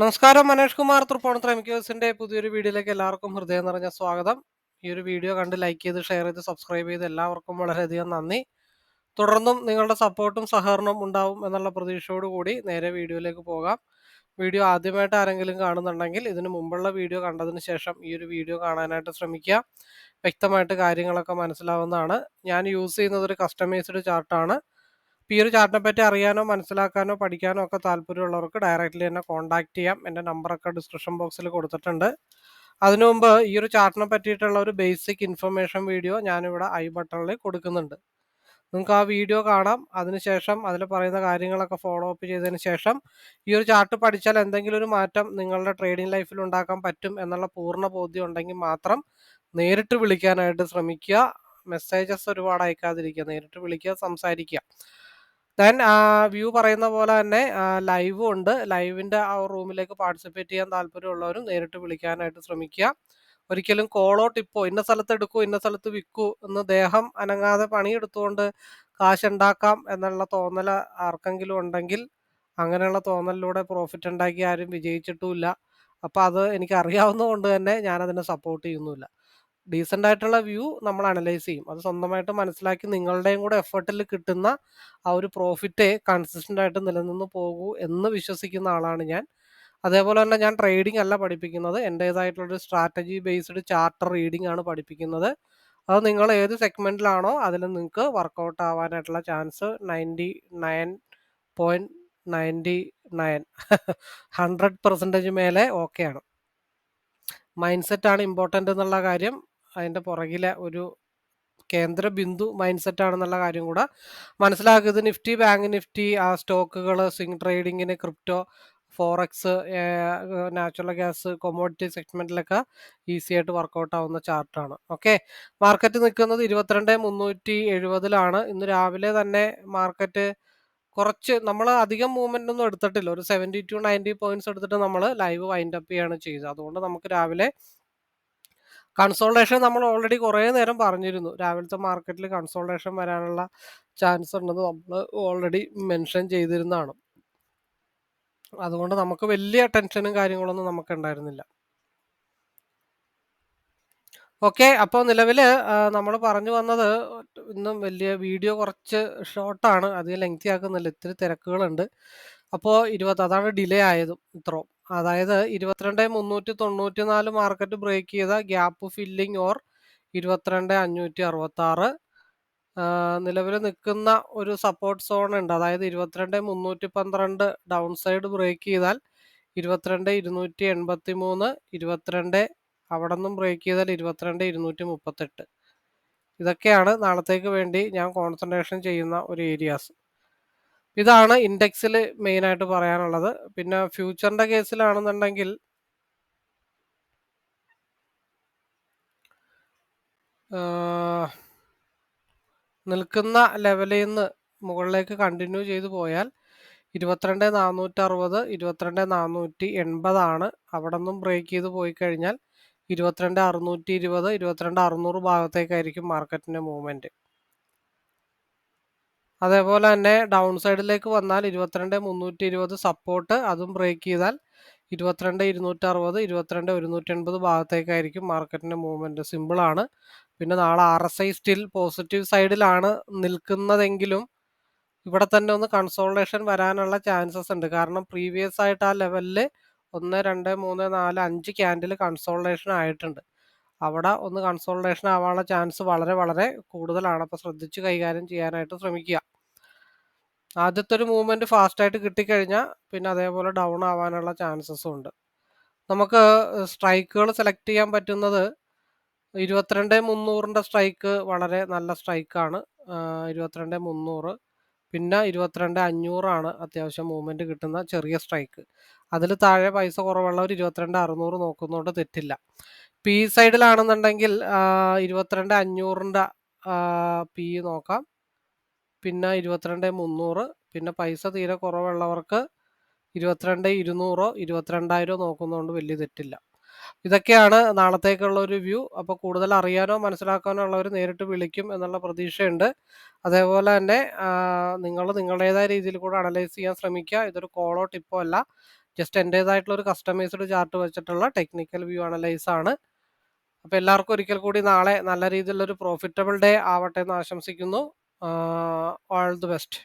നമസ്കാരം മനേഷ് കുമാർ. തൃപ്പൂണിത്തുറ എം പുതിയൊരു വീഡിയോയിലേക്ക് എല്ലാവർക്കും ഹൃദയം നിറഞ്ഞ സ്വാഗതം. ഈ ഒരു വീഡിയോ കണ്ട് ലൈക്ക് ചെയ്ത് ഷെയർ ചെയ്ത് സബ്സ്ക്രൈബ് ചെയ്ത് എല്ലാവർക്കും വളരെയധികം നന്ദി. തുടർന്നും നിങ്ങളുടെ സപ്പോർട്ടും സഹകരണവും ഉണ്ടാവും എന്നുള്ള പ്രതീക്ഷയോടുകൂടി നേരെ വീഡിയോയിലേക്ക് പോകാം. വീഡിയോ ആദ്യമായിട്ട് ആരെങ്കിലും കാണുന്നുണ്ടെങ്കിൽ ഇതിന് മുമ്പുള്ള വീഡിയോ കണ്ടതിന് ശേഷം ഈ ഒരു വീഡിയോ കാണാനായിട്ട് ശ്രമിക്കുക. വ്യക്തമായിട്ട് കാര്യങ്ങളൊക്കെ മനസ്സിലാവുന്നതാണ്. ഞാൻ യൂസ് ചെയ്യുന്നത് ഒരു കസ്റ്റമൈസ്ഡ് ചാർട്ടാണ് അപ്പോൾ ഈ ഒരു ചാർട്ടിനെ പറ്റി അറിയാനോ മനസ്സിലാക്കാനോ പഠിക്കാനോ ഒക്കെ താല്പര്യമുള്ളവർക്ക് ഡയറക്റ്റ്ലി എന്നെ കോൺടാക്ട് ചെയ്യാം. എന്റെ നമ്പറൊക്കെ ഡിസ്ക്രിപ്ഷൻ ബോക്സിൽ കൊടുത്തിട്ടുണ്ട്. അതിനു മുമ്പ് ഈ ഒരു ചാർട്ടിനെ പറ്റിയിട്ടുള്ള ഒരു ബേസിക് ഇൻഫർമേഷൻ വീഡിയോ ഞാനിവിടെ ഐ ബട്ടണിൽ കൊടുക്കുന്നുണ്ട്. നിങ്ങൾക്ക് ആ വീഡിയോ കാണാം. അതിനുശേഷം അതിൽ പറയുന്ന കാര്യങ്ങളൊക്കെ ഫോളോ അപ്പ് ചെയ്തതിന് ശേഷം ഈ ഒരു ചാർട്ട് പഠിച്ചാൽ എന്തെങ്കിലും ഒരു മാറ്റം നിങ്ങളുടെ ട്രേഡിംഗ് ലൈഫിൽ ഉണ്ടാക്കാൻ പറ്റും എന്നുള്ള പൂർണ ബോധ്യം ഉണ്ടെങ്കിൽ മാത്രം നേരിട്ട് വിളിക്കാനായിട്ട് ശ്രമിക്കുക. മെസ്സേജസ് ഒരുപാട് അയക്കാതിരിക്കുക. നേരിട്ട് വിളിക്കുക സംസാരിക്കുക. ദെൻ വ്യൂ പറയുന്ന പോലെ തന്നെ ലൈവും ഉണ്ട്. ലൈവിന്റെ ആ റൂമിലേക്ക് പാർട്ടിസിപ്പേറ്റ് ചെയ്യാൻ താല്പര്യമുള്ളവരും നേരിട്ട് വിളിക്കാനായിട്ട് ശ്രമിക്കുക. ഒരിക്കലും കോളോ ടിപ്പോ ഇന്ന സ്ഥലത്ത് എടുക്കൂ ഇന്ന സ്ഥലത്ത് വിൽക്കൂ എന്ന് ദേഹം അനങ്ങാതെ പണിയെടുത്തുകൊണ്ട് കാശുണ്ടാക്കാം എന്നുള്ള തോന്നൽ ആർക്കെങ്കിലും ഉണ്ടെങ്കിൽ അങ്ങനെയുള്ള തോന്നലിലൂടെ പ്രോഫിറ്റ് ഉണ്ടാക്കി ആരും വിജയിച്ചിട്ടുമില്ല. അപ്പോൾ അത് എനിക്ക് അറിയാവുന്നതുകൊണ്ട് തന്നെ ഞാനതിനെ സപ്പോർട്ട് ചെയ്യുന്നില്ല ഡീസന്റ് ആയിട്ടുള്ള വ്യൂ നമ്മൾ അനലൈസ് ചെയ്യും. അത് സ്വന്തമായിട്ട് മനസ്സിലാക്കി നിങ്ങളുടെയും കൂടെ എഫേർട്ടിൽ കിട്ടുന്ന ആ ഒരു പ്രോഫിറ്റ് കൺസിസ്റ്റന്റ് ആയിട്ട് നിലനിന്ന് പോകൂ എന്ന് വിശ്വസിക്കുന്ന ആളാണ് ഞാൻ. അതേപോലെ തന്നെ ഞാൻ ട്രേഡിംഗ് അല്ല പഠിപ്പിക്കുന്നത്. എന്റേതായിട്ടുള്ളൊരു സ്ട്രാറ്റജി ബേസ്ഡ് ചാർട്ടർ റീഡിംഗ് ആണ് പഠിപ്പിക്കുന്നത്. അത് നിങ്ങൾ ഏത് സെഗ്മെന്റിലാണോ അതിൽ നിങ്ങൾക്ക് workout ആവാനായിട്ടുള്ള chance ninety nine point ninety nine hundred percentage മേലെ ഓക്കെയാണ് മൈൻഡ് സെറ്റാണ് ഇമ്പോർട്ടന്റ് എന്നുള്ള കാര്യം അതിന്റെ പുറകിലെ ഒരു കേന്ദ്ര ബിന്ദു മൈൻഡ് സെറ്റ് ആണെന്നുള്ള കാര്യം കൂടെ മനസ്സിലാക്കിയത് നിഫ്റ്റി ബാങ്ക് നിഫ്റ്റി ആ സ്റ്റോക്കുകൾ swing ട്രേഡിങ്ങിന് crypto forex natural gas commodity സെഗ്മെന്റിലൊക്കെ easy ആയിട്ട് വർക്കൗട്ട് ആവുന്ന ചാർട്ടാണ് ഓക്കെ മാർക്കറ്റ് നിൽക്കുന്നത് ഇരുപത്തിരണ്ട് മുന്നൂറ്റി എഴുപതിലാണ്. ഇന്ന് രാവിലെ തന്നെ മാർക്കറ്റ് കുറച്ച് നമ്മൾ അധികം മൂവ്മെന്റ് ഒന്നും എടുത്തിട്ടില്ല. ഒരു സെവന്റി ടു നയന്റി പോയിന്റ്സ് എടുത്തിട്ട് നമ്മൾ ലൈവ് വൈൻഡ് അപ്പ് ചെയ്തത്. അതുകൊണ്ട് നമുക്ക് രാവിലെ കൺസോൾട്ടേഷൻ നമ്മൾ ഓൾറെഡി കുറേ നേരം പറഞ്ഞിരുന്നു. രാവിലത്തെ മാർക്കറ്റിൽ കൺസോൾട്ടേഷൻ വരാനുള്ള ചാൻസ് ഉണ്ടെന്ന് നമ്മൾ ഓൾറെഡി മെൻഷൻ ചെയ്തിരുന്നതാണ്. അതുകൊണ്ട് നമുക്ക് വലിയ ടെൻഷനും കാര്യങ്ങളൊന്നും നമുക്ക് ഉണ്ടായിരുന്നില്ല. ഓക്കെ അപ്പോൾ നിലവിൽ നമ്മൾ പറഞ്ഞു വന്നത് ഇന്നും വലിയ വീഡിയോ കുറച്ച് ഷോർട്ടാണ് അധികം ലെങ്തി ആക്കുന്നില്ല. ഇത്തിരി തിരക്കുകളുണ്ട്. അപ്പോൾ ഇരുപത്തി അതാണ് ഡിലേ ആയതും ഇത്രയും. അതായത് ഇരുപത്തിരണ്ട് മുന്നൂറ്റി തൊണ്ണൂറ്റി നാല് മാർക്കറ്റ് ബ്രേക്ക് ചെയ്ത ഗ്യാപ്പ് ഫില്ലിംഗ് ഓർ ഇരുപത്തിരണ്ട് അഞ്ഞൂറ്റി അറുപത്തി ആറ് നിലവിൽ നിൽക്കുന്ന ഒരു സപ്പോർട്ട് സോൺ ഉണ്ട്. അതായത് ഇരുപത്തിരണ്ട് മുന്നൂറ്റി പന്ത്രണ്ട് ഡൗൺ സൈഡ് ബ്രേക്ക് ചെയ്താൽ ഇരുപത്തിരണ്ട് ഇരുന്നൂറ്റി എൺപത്തി മൂന്ന് ഇരുപത്തിരണ്ട് അവിടെ നിന്നും ബ്രേക്ക് ചെയ്താൽ ഇരുപത്തിരണ്ട് ഇരുന്നൂറ്റി മുപ്പത്തെട്ട്. ഇതൊക്കെയാണ് നാളത്തേക്ക് വേണ്ടി ഞാൻ കോൺസെൻട്രേഷൻ ചെയ്യുന്ന ഒരു ഏരിയാസ് ഇതാണ് ഇൻഡെക്സിൽ മെയിൻ ആയിട്ട് പറയാനുള്ളത്. പിന്നെ ഫ്യൂച്ചറിന്റെ കേസിലാണെന്നുണ്ടെങ്കിൽ നിൽക്കുന്ന ലെവലിൽ നിന്ന് മുകളിലേക്ക് കണ്ടിന്യൂ ചെയ്തു പോയാൽ ഇരുപത്തിരണ്ട് നാനൂറ്റി അറുപത് ഇരുപത്തിരണ്ട് നാനൂറ്റി എൺപതാണ് അവിടെ നിന്നും ബ്രേക്ക് ചെയ്ത് പോയി കഴിഞ്ഞാൽ ഇരുപത്തിരണ്ട് അറുന്നൂറ്റി ഇരുപത് ഇരുപത്തിരണ്ട് അറുന്നൂറ് ഭാഗത്തേക്കായിരിക്കും മാർക്കറ്റിന്റെ മൂവ്മെന്റ് അതേപോലെ തന്നെ ഡൗൺ സൈഡിലേക്ക് വന്നാൽ ഇരുപത്തിരണ്ട് മുന്നൂറ്റി ഇരുപത് സപ്പോർട്ട് അതും ബ്രേക്ക് ചെയ്താൽ ഇരുപത്തിരണ്ട് ഇരുന്നൂറ്റി അറുപത് ഇരുപത്തിരണ്ട് ഒരുന്നൂറ്റി എൺപത് ഭാഗത്തേക്കായിരിക്കും മാർക്കറ്റിന്റെ മൂവ്മെന്റ് സിമ്പിളാണ് പിന്നെ നാളെ R S I still positive സൈഡിലാണ് നിൽക്കുന്നതെങ്കിലും ഇവിടെ തന്നെ ഒന്ന് കൺസോൾട്ടേഷൻ വരാനുള്ള ചാൻസസ് ഉണ്ട്. കാരണം പ്രീവിയസ് ആയിട്ട് ആ ലെവലിൽ ഒന്ന് രണ്ട് മൂന്ന് നാല് അഞ്ച് ക്യാൻഡിൽ കൺസോൾട്ടേഷൻ ആയിട്ടുണ്ട്. അവിടെ ഒന്ന് കൺസോൾട്ടേഷൻ ആവാനുള്ള ചാൻസ് വളരെ വളരെ കൂടുതലാണ്. അപ്പോൾ ശ്രദ്ധിച്ച് കൈകാര്യം ചെയ്യാനായിട്ട് ശ്രമിക്കുക. ആദ്യത്തെ ഒരു മൂവ്മെന്റ് ഫാസ്റ്റായിട്ട് കിട്ടിക്കഴിഞ്ഞാൽ പിന്നെ അതേപോലെ ഡൗൺ ആവാനുള്ള ചാൻസസും ഉണ്ട്. നമുക്ക് സ്ട്രൈക്കുകൾ സെലക്ട് ചെയ്യാൻ പറ്റുന്നത് ഇരുപത്തിരണ്ട് മുന്നൂറിന്റെ സ്ട്രൈക്ക് വളരെ നല്ല സ്ട്രൈക്കാണ് ഇരുപത്തിരണ്ട് മുന്നൂറ് പിന്നെ ഇരുപത്തിരണ്ട് അഞ്ഞൂറാണ് അത്യാവശ്യം മൂവ്മെന്റ് കിട്ടുന്ന ചെറിയ സ്ട്രൈക്ക് അതിൽ താഴെ പൈസ കുറവുള്ളവർ ഇരുപത്തിരണ്ട് അറുന്നൂറ് നോക്കുന്നതുകൊണ്ട് തെറ്റില്ല. പി സൈഡിലാണെന്നുണ്ടെങ്കിൽ ഇരുപത്തിരണ്ട് അഞ്ഞൂറിന്റെ പി നോക്കാം. പിന്നെ ഇരുപത്തിരണ്ട് മുന്നൂറ് പിന്നെ പൈസ തീരെ കുറവുള്ളവർക്ക് ഇരുപത്തിരണ്ട് ഇരുന്നൂറോ ഇരുപത്തിരണ്ടായിരോ നോക്കുന്നതുകൊണ്ട് വലിയ തെറ്റില്ല. ഇതൊക്കെയാണ് നാളത്തേക്കുള്ള ഒരു വ്യൂ. അപ്പോൾ കൂടുതൽ അറിയാനോ മനസ്സിലാക്കാനോ ഉള്ളവർ നേരിട്ട് വിളിക്കും എന്നുള്ള പ്രതീക്ഷയുണ്ട്. അതേപോലെ തന്നെ നിങ്ങൾ നിങ്ങളുടേതായ രീതിയിൽ കൂടെ അനലൈസ് ചെയ്യാൻ ശ്രമിക്കുക. ഇതൊരു കോളോ ടിപ്പോ അല്ല. ജസ്റ്റ് എന്റേതായിട്ടുള്ള ഒരു കസ്റ്റമൈസ്ഡ് ചാർട്ട് വെച്ചിട്ടുള്ള ടെക്നിക്കൽ വ്യൂ അനലൈസ് ആണ്. അപ്പോൾ എല്ലാവർക്കും ഒരിക്കൽ കൂടി നാളെ നല്ല രീതിയിലുള്ളൊരു പ്രോഫിറ്റബിൾ ഡേ ആവട്ടെ എന്ന് ആശംസിക്കുന്നു. All the best